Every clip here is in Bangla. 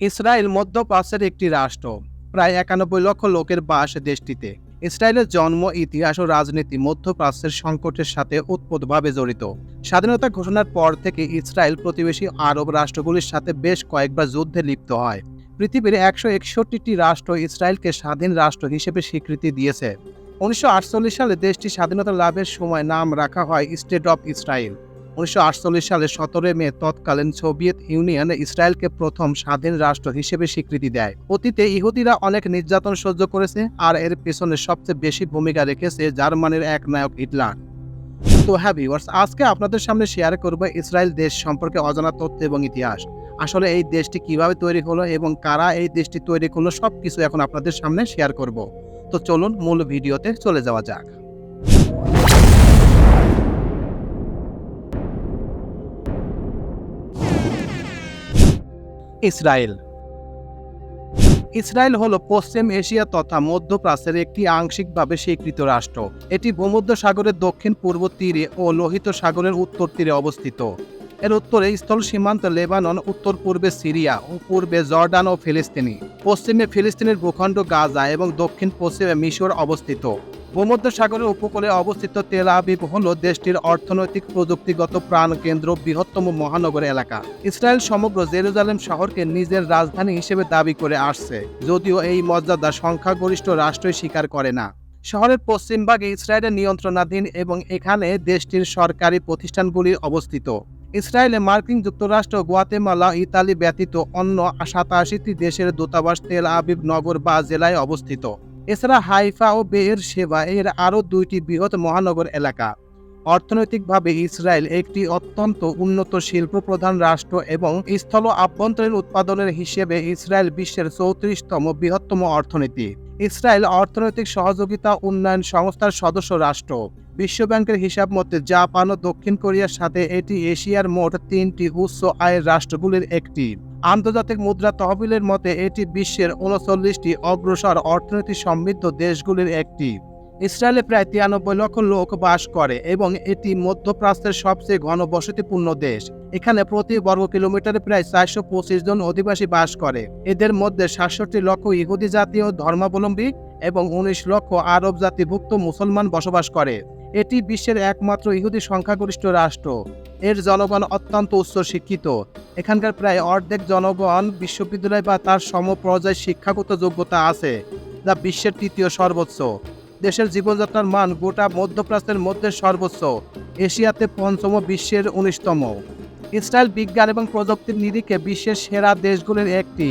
ইসরায়েল মধ্যপ্রাচ্যের একটি রাষ্ট্র, প্রায় একানব্বই লক্ষ লোকের বাস দেশটিতে। ইসরায়েলের জন্ম, ইতিহাস ও রাজনীতি মধ্যপ্রাচ্যের সংকটের সাথে উৎপদভাবে জড়িত। স্বাধীনতা ঘোষণার পর থেকে ইসরায়েল প্রতিবেশী আরব রাষ্ট্রগুলির সাথে বেশ কয়েকবার যুদ্ধে লিপ্ত হয়। পৃথিবীর একশো একষট্টিটি রাষ্ট্র ইসরায়েলকে স্বাধীন রাষ্ট্র হিসেবে স্বীকৃতি দিয়েছে। উনিশশো আটচল্লিশ সালে দেশটি স্বাধীনতা লাভের সময় নাম রাখা হয় স্টেট অফ ইসরায়েল। উনিশশো আটচল্লিশ সালে সতেরোই মে তৎকালীন সোভিয়েত ইউনিয়ন ইসরায়েলকে প্রথম স্বাধীন রাষ্ট্র হিসেবে স্বীকৃতি দেয়। অতীতে ইহুদিরা অনেক নির্যাতন সহ্য করেছে আর এর পেছনে সবচেয়ে বেশি ভূমিকা রেখেছে জার্মানির এক নায়ক হিটলার। তো হ্যাঁ ভিউয়ার্স আজকে আপনাদের সামনে শেয়ার করব ইসরায়েল দেশ সম্পর্কে অজানা তথ্য এবং ইতিহাস। আসলে এই দেশটি কীভাবে তৈরি হলো এবং কারা এই দেশটি তৈরি করল সব কিছু এখন আপনাদের সামনে শেয়ার করব। তো চলুন মূল ভিডিওতে চলে যাওয়া যাক। ইসরায়েল। ইসরায়েল হল পশ্চিম এশিয়া তথা মধ্যপ্রাচ্যের একটি আংশিকভাবে স্বীকৃত রাষ্ট্র। এটি ভূমধ্য সাগরের দক্ষিণ পূর্ব তীরে ও লোহিত সাগরের উত্তর তীরে অবস্থিত। এর উত্তরে স্থল সীমান্ত লেবানন উত্তর পূর্বে সিরিয়া ও পূর্বে জর্ডান ও ফিলিস্তিনি। পশ্চিমে ফিলিস্তিনের ভূখণ্ড গাজা এবং দক্ষিণ পশ্চিমে মিশর অবস্থিত। ভূমধ্য সাগরের উপকূলে অবস্থিত তেল আবিব হল দেশটির অর্থনৈতিক প্রযুক্তিগত প্রাণকেন্দ্র, বৃহত্তম মহানগর এলাকা। ইসরায়েল সমগ্র জেরুজালেম শহরকে নিজের রাজধানী হিসেবে দাবি করে আসছে, যদিও এই মর্যাদা সংখ্যাগরিষ্ঠ রাষ্ট্রই স্বীকার করে না। শহরের পশ্চিমভাগে ইসরায়েলের নিয়ন্ত্রণাধীন এবং এখানে দেশটির সরকারি প্রতিষ্ঠানগুলি অবস্থিত। ইসরায়েলে মার্কিন যুক্তরাষ্ট্র, গুয়াতেমালা, ইতালি ব্যতীত অন্য সাতাশিটি দেশের দূতাবাস তেল আবিব নগর বা জেলায় অবস্থিত। এছাড়া হাইফা ও বেয়ের সেবা এর আরও দুইটি বৃহৎ মহানগর এলাকা। অর্থনৈতিকভাবে ইসরায়েল একটি অত্যন্ত উন্নত শিল্প প্রধান রাষ্ট্র এবং স্থল আভ্যন্তরীণ উৎপাদনের হিসেবে ইসরায়েল বিশ্বের চৌত্রিশতম বৃহত্তম অর্থনীতি। ইসরায়েল অর্থনৈতিক সহযোগিতা উন্নয়ন সংস্থার সদস্য রাষ্ট্র। বিশ্বব্যাংকের হিসাব মতে, জাপান ও দক্ষিণ কোরিয়ার সাথে এটি এশিয়ার মোট তিনটি উচ্চ আয়ের রাষ্ট্রগুলির একটি। আন্তর্জাতিক মুদ্রা তহবিলের মতে, এটি বিশ্বের উনচল্লিশটি অগ্রসর অর্থনীতি সমৃদ্ধ দেশগুলির একটি। ইসরায়েলে প্রায় তিরানব্বই লক্ষ লোক বাস করে এবং এটি মধ্যপ্রাচ্যের সবচেয়ে ঘনবসতিপূর্ণ দেশ। এখানে প্রতি বর্গ কিলোমিটারে প্রায় চারশো পঁচিশ জন অধিবাসী বাস করে। এদের মধ্যে সাতষট্টি লক্ষ ইহুদি জাতীয় ধর্মাবলম্বী এবং উনিশ লক্ষ আরব জাতিভুক্ত মুসলমান বসবাস করে। এটি বিশ্বের একমাত্র ইহুদি সংখ্যাগরিষ্ঠ রাষ্ট্র। এর জনগণ অত্যন্ত উচ্চ শিক্ষিত এখানকার প্রায় অর্ধেক জনগণ বিশ্ববিদ্যালয় বা তার সমপর্যায় শিক্ষাগত যোগ্যতা আছে, যা বিশ্বের তৃতীয় সর্বোচ্চ। দেশের জীবনযাত্রার মান গোটা মধ্যপ্রাচ্যের মধ্যে সর্বোচ্চ, এশিয়াতে পঞ্চম বিশ্বের উনিশতম। ইসরায়েল বিজ্ঞান এবং প্রযুক্তির নিরিখে বিশ্বের সেরা দেশগুলির একটি।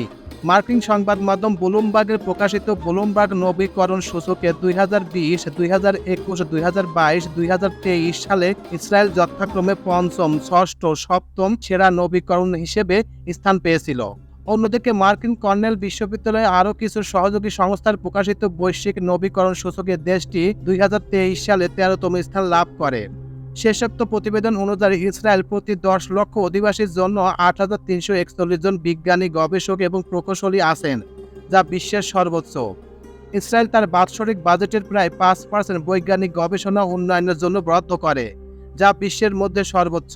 মার্কিন সংবাদ মাধ্যম ব্লুমবার্গের প্রকাশিত ব্লুমবার্গ নবীকরণ সূচকে দুই হাজার বিশ, দুই হাজার একুশ, দুই হাজার বাইশ, দুই হাজার তেইশ সালে ইসরায়েল যথাক্রমে পঞ্চম, ষষ্ঠ, সপ্তম সেরা নবীকরণ হিসেবে স্থান পেয়েছিল। অন্যদিকে মার্কিন কর্নেল বিশ্ববিদ্যালয়ে আরও কিছু সহযোগী সংস্থার প্রকাশিত বৈশ্বিক নবীকরণ সূচকে দেশটি দুই হাজার তেইশ সালে তেরোতম স্থান লাভ করে। শেষোক্ত প্রতিবেদন অনুযায়ী ইসরায়েল প্রতি দশ লক্ষ অধিবাসীর জন্য আট হাজার তিনশো একচল্লিশ জন বিজ্ঞানী, গবেষক এবং প্রকৌশলী আছেন, যা বিশ্বের সর্বোচ্চ। ইসরায়েল তার বাৎসরিক বাজেটের প্রায় পাঁচ পার্সেন্ট বৈজ্ঞানিক গবেষণা উন্নয়নের জন্য বরাদ্দ করে, যা বিশ্বের মধ্যে সর্বোচ্চ।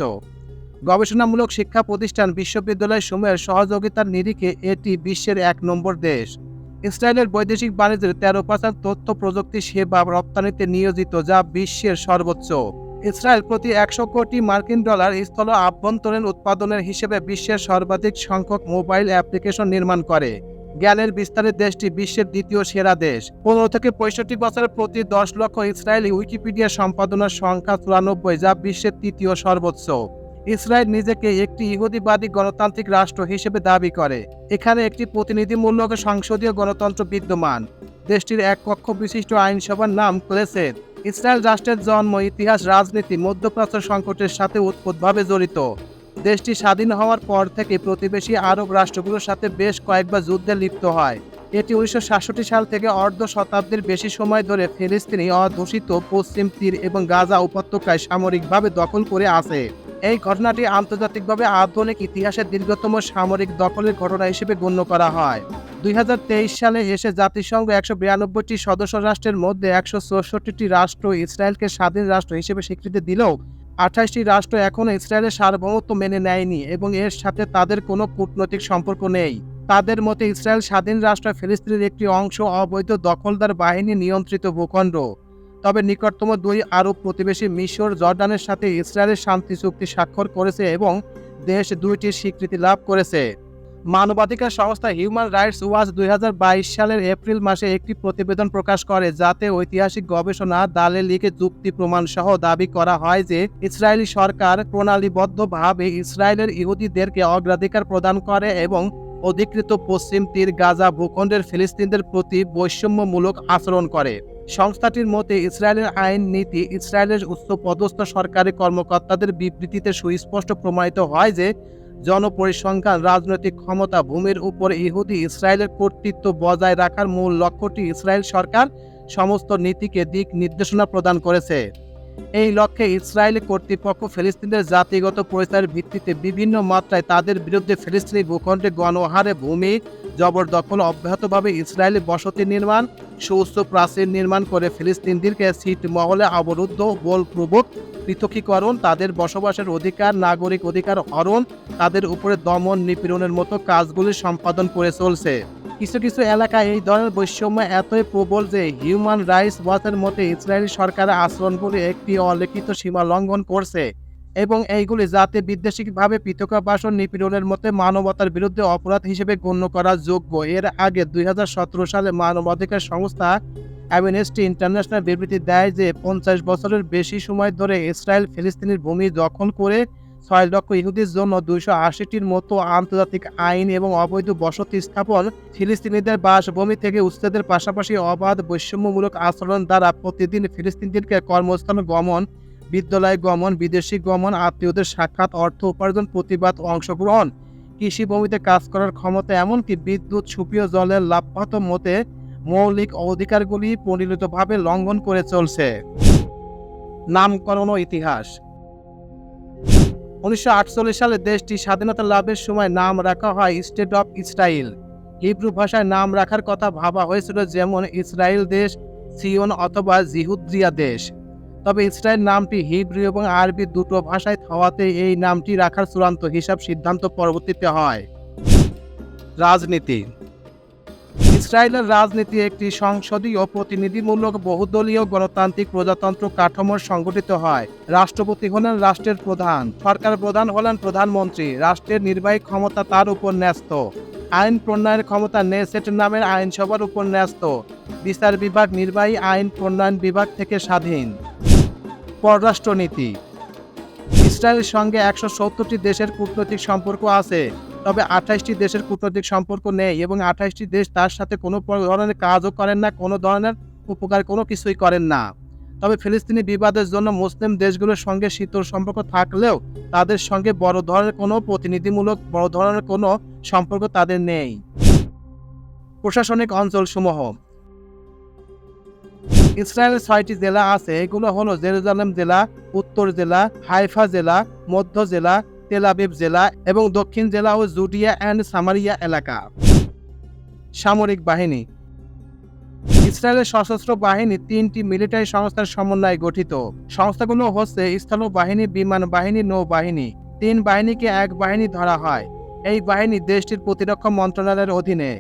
গবেষণামূলক শিক্ষা প্রতিষ্ঠান বিশ্ববিদ্যালয় সমূহের সহযোগিতার নিরিখে এটি বিশ্বের এক নম্বর দেশ। ইসরায়েলের বৈদেশিক বাণিজ্যের তেরো পার্সেন্ট তথ্য প্রযুক্তি সেবা রপ্তানিতে নিয়োজিত, যা বিশ্বের সর্বোচ্চ। ইসরায়েল প্রতি একশো কোটি মার্কিন ডলার স্থল আভ্যন্তরীণ উৎপাদনের হিসেবে বিশ্বের সর্বাধিক সংখ্যক মোবাইল অ্যাপ্লিকেশন নির্মাণ করে। জ্ঞানের বিস্তারে দেশটি বিশ্বের দ্বিতীয় সেরা দেশ। পনেরো থেকে পঁয়ষট্টি বছরের প্রতি দশ লক্ষ ইসরায়েলি উইকিপিডিয়া সম্পাদনার সংখ্যা চুরানব্বই, যা বিশ্বের তৃতীয় সর্বোচ্চ। ইসরায়েল নিজেকে একটি ইহুদিবাদী গণতান্ত্রিক রাষ্ট্র হিসেবে দাবি করে। এখানে একটি প্রতিনিধিমূলক সংসদীয় গণতন্ত্র বিদ্যমান। দেশটির এক কক্ষ বিশিষ্ট আইনসভার নাম ক্লেসের ইসরায়েল রাষ্ট্রের জন্ম, ইতিহাস, রাজনীতি, মধ্যপ্রাচ্য সংকটের সাথে উৎপতভাবে জড়িত। দেশটি স্বাধীন হওয়ার পর থেকে প্রতিবেশী আরব রাষ্ট্রগুলোর সাথে বেশ কয়েকবার যুদ্ধে লিপ্ত হয়। এটি উনিশশো সাতষট্টি সাল থেকে অর্ধ শতাব্দীর বেশি সময় ধরে ফিলিস্তিনি, অধ্যুষিত পশ্চিম তীর এবং গাজা উপত্যকায় সামরিকভাবে দখল করে আছে। এই ঘটনাটি আন্তর্জাতিকভাবে আধুনিক ইতিহাসের দীর্ঘতম সামরিক দখলের ঘটনা হিসেবে গণ্য করা হয়। দুই হাজার তেইশ সালে এসে জাতিসংঘ একশো বিরানব্বইটি সদস্য রাষ্ট্রের মধ্যে একশো চৌষট্টিটি রাষ্ট্র ইসরায়েলকে স্বাধীন রাষ্ট্র হিসেবে স্বীকৃতি দিলেও আঠাশটি রাষ্ট্র এখনও ইসরায়েলের সার্বভৌমত্ব মেনে নেয়নি এবং এর সাথে তাদের কোনো কূটনৈতিক সম্পর্ক নেই। তাদের মতে, ইসরায়েল স্বাধীন রাষ্ট্র ফিলিস্তিনের একটি অংশ অবৈধ দখলদার বাহিনী নিয়ন্ত্রিত ভূখণ্ড। তবে নিকটতম দুই আরব প্রতিবেশী মিশর, জর্ডানের সাথে ইসরায়েলের শান্তি চুক্তি স্বাক্ষর করেছে এবং দেশ দুইটির স্বীকৃতি লাভ করেছে। মানবাধিকার সংস্থা হিউম্যান রাইটস ওয়াচ দুই হাজার বাইশ সালের এপ্রিল মাসে একটি প্রতিবেদন প্রকাশ করে, যাতে ঐতিহাসিক গবেষণা দালে লিখে যুক্তি প্রমাণ সহ দাবি করা হয় যে ইসরায়েলি সরকার প্রণালীবদ্ধভাবে ইসরায়েলের ইহুদিদেরকে অগ্রাধিকার প্রদান করে এবং অধিকৃত পশ্চিম তীর গাজা ভূখণ্ডের ফিলিস্তিনদের প্রতি বৈষম্যমূলক আচরণ করে। সংস্থাটির মতে, ইসরায়েলের আইন নীতি ইসরায়েলের উচ্চপদস্থ সরকারি কর্মকর্তাদের বিবৃতিতে সুস্পষ্ট প্রমাণিত হয় যে, জনপরিসংখ্যান, রাজনৈতিক ক্ষমতা, ভূমির উপর ইহুদি ইসরায়েলের কর্তৃত্ব বজায় রাখার মূল লক্ষ্যটি ইসরায়েল সরকার সমস্ত নীতিকে দিক নির্দেশনা প্রদান করেছে। এই লক্ষ্যে ইসরায়েলি কর্তৃপক্ষ ফিলিস্তিনের জাতিগত পরিচয়ের ভিত্তিতে বিভিন্ন মাত্রায় তাদের বিরুদ্ধে ফিলিস্তিনি ভূখণ্ডে গণহারে ভূমি জবরদখল অব্যাহতভাবে ইসরায়েলি বসতি নির্মাণ, সুউচ্চ প্রাচীর নির্মাণ করে ফিলিস্তিনদেরকে সিট মহলে অবরুদ্ধ বলপূর্বক পৃথকীকরণ, তাদের বসবাসের অধিকার, নাগরিক অধিকার হরণ, তাদের উপরে দমন নিপীড়নের মতো কাজগুলি সম্পাদন করে চলছে। কিছু কিছু এলাকায় এই ধরনের বৈষম্য এতই প্রবল যে হিউম্যান রাইটস ওয়াচের মতে ইসরায়েলি সরকারের আচরণগুলি একটি অলিখিত সীমা লঙ্ঘন করছে এবং এইগুলি জাতি বিদ্বেষিকভাবে পৃথকাবাসন নিপীড়নের মতে মানবতার বিরুদ্ধে অপরাধ হিসেবে গণ্য করা যোগ্য। এর আগে দুই হাজার সতেরো সালে মানবাধিকার সংস্থা অ্যামনেস্টি ইন্টারন্যাশনাল বিবৃতি দেয় যে পঞ্চাশ বছরের বেশি সময় ধরে ইসরায়েল ফিলিস্তিনের ভূমি দখল করে ছয় লক্ষ ইহুদির জন্য দুইশো আশিটির মতো আন্তর্জাতিক আইন এবং অবৈধ বসতি স্থাপন ফিলিস্তিনিদের বাসভূমি থেকে উচ্ছেদের পাশাপাশি অবাধ বৈষম্যমূলক আচরণ দ্বারা প্রতিদিন ফিলিস্তিনিদেরকে কর্মস্থান গমন, বিদ্যালয় গমন, বিদেশি গমন, আত্মীয়দের সাক্ষাৎ, অর্থ উপার্জন, প্রতিবাদ, অংশগ্রহণ। কৃষিভূমিতে কাজ করার ক্ষমতা এমনকি বিদ্যুৎ, সুপ্রিয় জলের লাভপাত মতে মৌলিক অধিকারগুলি পরিণতভাবে লঙ্ঘন করে চলছে। নামকরণ ও ইতিহাস উনিশশো আটচল্লিশ সালে দেশটি স্বাধীনতা লাভের সময় নাম রাখা হয় স্টেট অফ ইসরায়েল হিব্রু ভাষায় নাম রাখার কথা ভাবা হয়েছিল যেমন ইসরায়েল দেশ সিয়ন অথবা জিহুদ্রিয়া দেশ। তবে ইসরায়েল নামটি হিব্রু এবং আরবি দুটো ভাষায় হওয়াতে এই নামটি রাখার চূড়ান্ত হিসাব সিদ্ধান্ত পরবর্তীতে হয়। রাজনীতি ইসরায়েলের রাজনীতি একটি সংসদীয় প্রতিনিধিমূলক বহুদলীয় গণতান্ত্রিক প্রজাতন্ত্র কাঠামোর সংগঠিত হয়। রাষ্ট্রপতি হলেন রাষ্ট্রের প্রধান, সরকার প্রধান হলেন প্রধানমন্ত্রী, রাষ্ট্রের নির্বাহী ক্ষমতা তার উপর ন্যস্ত, আইন প্রণয়নের ক্ষমতা নেসেট নামের আইনসভার উপর ন্যস্ত, বিচার বিভাগ, নির্বাহী আইন প্রণয়ন বিভাগ থেকে স্বাধীন। পররাষ্ট্রনীতি। ইসরায়েলের সঙ্গে একশো সত্তরটি দেশের কূটনৈতিক সম্পর্ক আছে। তবে আঠাশটি দেশের কূটনৈতিক সম্পর্ক নেই এবং আঠাশটি দেশ তার সাথে কোনো ধরনের কাজও করেন না, কোনো ধরনের উপকার কোনো কিছুই করেন না। তবে ফিলিস্তিনি বিবাদের জন্য মুসলিম দেশগুলোর সঙ্গে শীতল সম্পর্ক থাকলেও তাদের সঙ্গে বড় ধরনের কোনো প্রতিনিধিমূলক, বড় ধরনের কোনো সম্পর্ক তাদের নেই। প্রশাসনিক অঞ্চলসমূহ। ইসরায়েলের ছয়টি জেলা আছে। এগুলো হলো জেরুজালেম জেলা, উত্তর জেলা, হাইফা জেলা, মধ্য জেলা তেলাবিব জেলা এবং দক্ষিণ জেলা ও জুডিয়া অ্যান্ড সামারিয়া এলাকা। সামরিক বাহিনী। ইসরায়েলের সশস্ত্র বাহিনী তিনটি মিলিটারি সংস্থার সমন্বয়ে গঠিত। সংস্থাগুলো হচ্ছে স্থল বাহিনী, বিমান বাহিনী, নৌবাহিনী। তিন বাহিনীকে এক বাহিনী ধরা হয়। এই বাহিনী দেশটির প্রতিরক্ষা মন্ত্রণালয়ের অধীনে।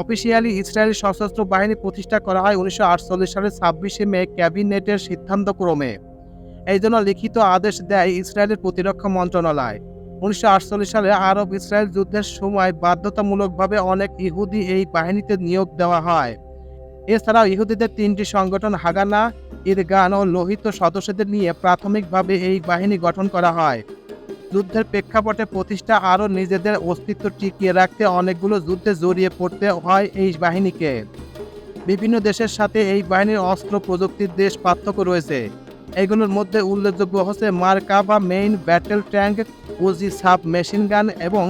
অফিসিয়ালি ইসরায়েলি সশস্ত্র বাহিনী প্রতিষ্ঠা করা হয় উনিশশো আটচল্লিশ সালের ছাব্বিশে মে ক্যাবিনেটের সিদ্ধান্তক্রমে। এই জন্য লিখিত আদেশ দেয় ইসরায়েলের প্রতিরক্ষা মন্ত্রণালয়। উনিশশো আটচল্লিশ সালে আরব ইসরায়েল যুদ্ধের সময় বাধ্যতামূলকভাবে অনেক ইহুদি এই বাহিনীতে নিয়োগ দেওয়া হয়। এছাড়াও ইহুদিদের তিনটি সংগঠন হাগানা ইরগান ও লোহিত সদস্যদের নিয়ে প্রাথমিকভাবে এই বাহিনী গঠন করা হয়। যুদ্ধের প্রেক্ষাপটে প্রতিষ্ঠা আরও নিজেদের অস্তিত্ব টিকিয়ে রাখতে অনেকগুলো যুদ্ধে জড়িয়ে পড়তে হয় এই বাহিনীকে। বিভিন্ন দেশের সাথে এই বাহিনীর অস্ত্র প্রযুক্তির দেশ পার্থক্য রয়েছে। এগুলোর মধ্যে উল্লেখযোগ্য হচ্ছে Merkava main battle tank, Uzi sub machine gun এবং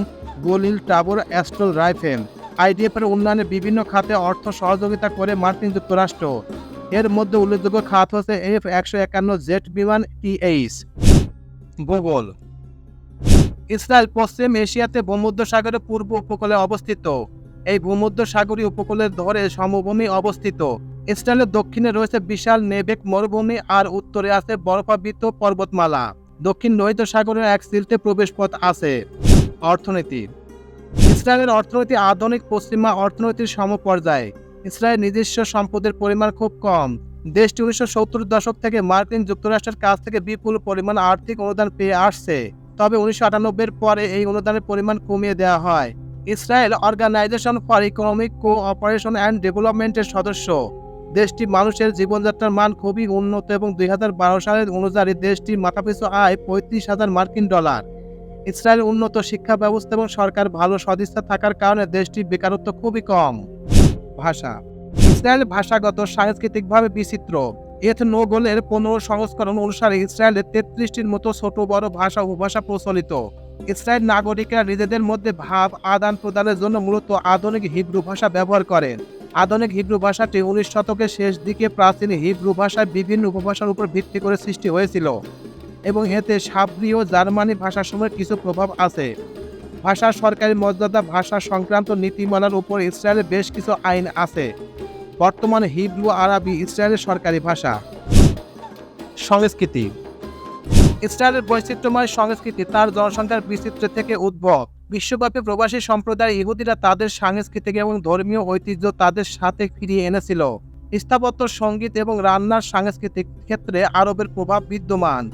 গলিল টাবর অ্যাস্ট্রল রাইফেল। আইডিএফের উন্নয়নে বিভিন্ন খাতে অর্থ সহযোগিতা করে মার্কিন যুক্তরাষ্ট্র। এর মধ্যে উল্লেখযোগ্য খাত হচ্ছে এফ একশো একান্ন জেট বিমান টিএইচ। ভূগোল। ইসরায়েল পশ্চিম এশিয়াতে ভূমধ্যসাগরের পূর্ব উপকূলে অবস্থিত। এই ভূমধ্যসাগরীয় উপকূলের ধরে সমভূমি অবস্থিত। ইসরায়েলের দক্ষিণে রয়েছে বিশাল নেবেক মরুভূমি আর উত্তরে আছে বরফাবৃত পর্বতমালা। দক্ষিণ লোহিত সাগরের এক সিলতে প্রবেশপথ আছে। অর্থনীতি। ইসরায়েলের অর্থনীতি আধুনিক পশ্চিমা অর্থনীতির সমপর্যায়ে। ইসরায়েল নিজস্ব সম্পদের পরিমাণ খুব কম। দেশটি উনিশশো সত্তর দশক থেকে মার্কিন যুক্তরাষ্ট্রের কাছ থেকে বিপুল পরিমাণ আর্থিক অনুদান পেয়ে আসছে। তবে উনিশশো আটানব্বইয়ের পরে এই অনুদানের পরিমাণ কমিয়ে দেওয়া হয়। Israel organisation for economic cooperation and ডেভেলপমেন্টের সদস্য। দেশটি মানুষের জীবনযাত্রার মান খুবই উন্নত এবং দুই হাজার বারো সালের অনুযায়ী দেশটির মাথাপিছু আয় পঁয়ত্রিশ হাজার মার্কিন ডলার। ইসরায়েলের উন্নত শিক্ষা ব্যবস্থা এবং সরকার ভালো সদিচ্ছা থাকার কারণে দেশটির বেকারত্ব খুবই কম। ভাষা। ইসরায়েল ভাষাগত, সাংস্কৃতিকভাবে বিচিত্র। এথনোগোলের পনেরো সংস্করণ অনুসারে ইসরায়েলের তেত্রিশটির মতো ছোট বড় ভাষা উপভাষা প্রচলিত। ইসরায়েল নাগরিকরা নিজেদের মধ্যে ভাব আদান প্রদানের জন্য মূলত আধুনিক হিব্রু ভাষা ব্যবহার করেন। আধুনিক হিব্রু ভাষাটি উনিশ শতকের শেষ দিকে প্রাচীন হিব্রু ভাষায় বিভিন্ন উপভাষার উপর ভিত্তি করে সৃষ্টি হয়েছিল এবং এতে সাবরি ও জার্মানি ভাষাসমূহের কিছু প্রভাব আছে। ভাষার সরকারি মর্যাদা, ভাষা সংক্রান্ত নীতিমালার উপর ইসরায়েলের বেশ কিছু আইন আছে। বর্তমানে হিব্রু, আরবি, ইসরায়েলের সরকারি ভাষা। সংস্কৃতি। ইসরায়েলের বৈচিত্র্যময় সংস্কৃতি তার জনসংখ্যার বিচিত্র থেকে উদ্ভব। বিশ্বব্যাপী প্রবাসী সম্প্রদায় ইহুদিরা তাদের সাংস্কৃতিক এবং ধর্মীয় ঐতিহ্য তাদের সাথে ফিরিয়ে এনেছিল। স্থাপত্য, সংগীত এবং রান্নার সাংস্কৃতিক ক্ষেত্রে আরবের প্রভাব বিদ্যমান।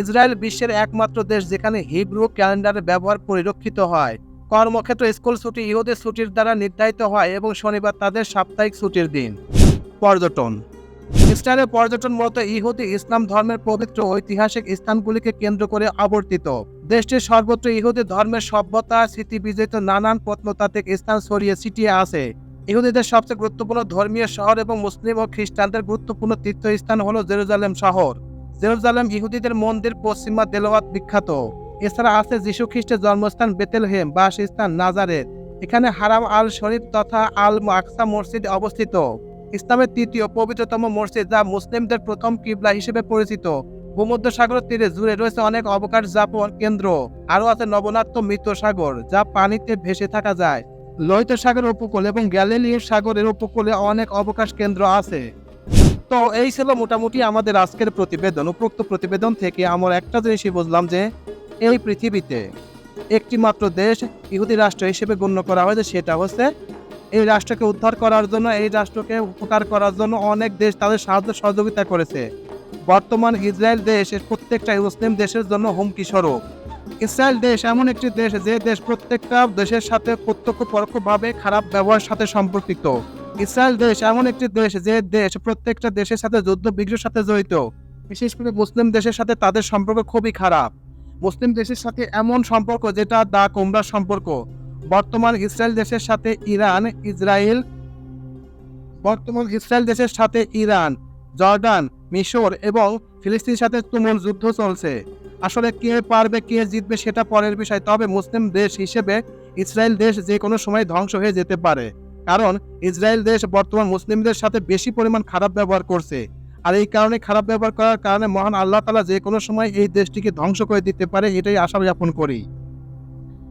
ইসরায়েল বিশ্বের একমাত্র দেশ যেখানে হিব্রু ক্যালেন্ডারের ব্যবহার পরিলক্ষিত হয়। কর্মক্ষেত্র, স্কুল ছুটি ইহুদের ছুটির দ্বারা নির্ধারিত হয় এবং শনিবার তাদের সাপ্তাহিক ছুটির দিন। পর্যটন ইসরায়েলের পর্যটন মূলত ইহুদি ইসলাম ধর্মের পবিত্র ঐতিহাসিক স্থানগুলিকে কেন্দ্র করে আবর্তিত। দেশটির সর্বত্র ইহুদি ধর্মের সভ্যতা স্মৃতি বিজড়িত নানান প্রত্নতাত্ত্বিক স্থান ছড়িয়ে ছিটিয়ে আছে। ইহুদিদের সবচেয়ে গুরুত্বপূর্ণ ধর্মীয় শহর এবং মুসলিম ও খ্রিস্টানদের গুরুত্বপূর্ণ তীর্থস্থান হল জেরুজালেম শহর। জেরুজালেম ইহুদিদের মন্দির, পশ্চিমা দেলোয়াত বিখ্যাত। এছাড়া আছে যীশু খ্রিস্টের জন্মস্থান বেতেলহেম, বাসস্থান নাজারেত। এখানে হারাম আল শরীফ তথা আল আকসা মসজিদ অবস্থিত। ইসলামের তৃতীয় পবিত্রতম মসজিদ যা মুসলিমদের প্রথম কিবলা হিসেবে পরিচিত। ভূমধ্য সাগরের তীরে জুড়ে রয়েছে অনেক অবকাশ যাপন কেন্দ্র। আরও আছে নবনাত্য মৃত সাগর যা পানিতে ভেসে থাকা যায়। লোহিত সাগরের উপকূল এবং গ্যালিলিয়ার সাগরের উপকূলে অনেক অবকাশ কেন্দ্র আছে। তো এই ছিল মোটামুটি আমাদের আজকের প্রতিবেদন। উপরোক্ত প্রতিবেদন থেকে আমরা একটা জিনিসই বুঝলাম যে, এই পৃথিবীতে একটি মাত্র দেশ ইহুদি রাষ্ট্র হিসেবে গণ্য করা হয়েছে, সেটা হচ্ছে এই রাষ্ট্রকে উদ্ধার করার জন্য, এই রাষ্ট্রকে উপকার করার জন্য অনেক দেশ তাদের সাহায্য সহযোগিতা করেছে। বর্তমান ইসরায়েল দেশ প্রত্যেকটা মুসলিম দেশের জন্য হুমকি স্বরূপ। ইসরায়েল দেশ এমন একটি দেশ, যে দেশ প্রত্যেকটা দেশের সাথে প্রত্যক্ষ পরোক্ষভাবে খারাপ ব্যবহারের সাথে সম্পর্কিত। ইসরায়েল দেশ এমন একটি দেশ, যে দেশ প্রত্যেকটা দেশের সাথে যুদ্ধ বিগ্রহের সাথে জড়িত। বিশেষ করে মুসলিম দেশের সাথে তাদের সম্পর্ক খুবই খারাপ। মুসলিম দেশের সাথে এমন সম্পর্ক, যেটা দা কোমরার সম্পর্ক। বর্তমান ইসরায়েল দেশের সাথে ইরান, ইসরায়েল, বর্তমান ইসরায়েল দেশের সাথে ইরান, জর্ডান, মিশর এবং ফিলিস্তিনের সাথে তুমুল যুদ্ধ চলছে। আসলে কে পারবে, কে জিতবে সেটা পরের বিষয়, তবে মুসলিম দেশ হিসেবে ইসরায়েল দেশ যে কোনো সময় ধ্বংস হয়ে যেতে পারে। কারণ ইসরায়েল দেশ বর্তমান মুসলিমদের সাথে বেশি পরিমাণ খারাপ ব্যবহার করছে। আর এই কারণে খারাপ ব্যবহার করার কারণে মহান আল্লাহ তালা যে কোনো সময় এই দেশটিকে ধ্বংস করে দিতে পারে, এটাই আশা জ্ঞাপন করি।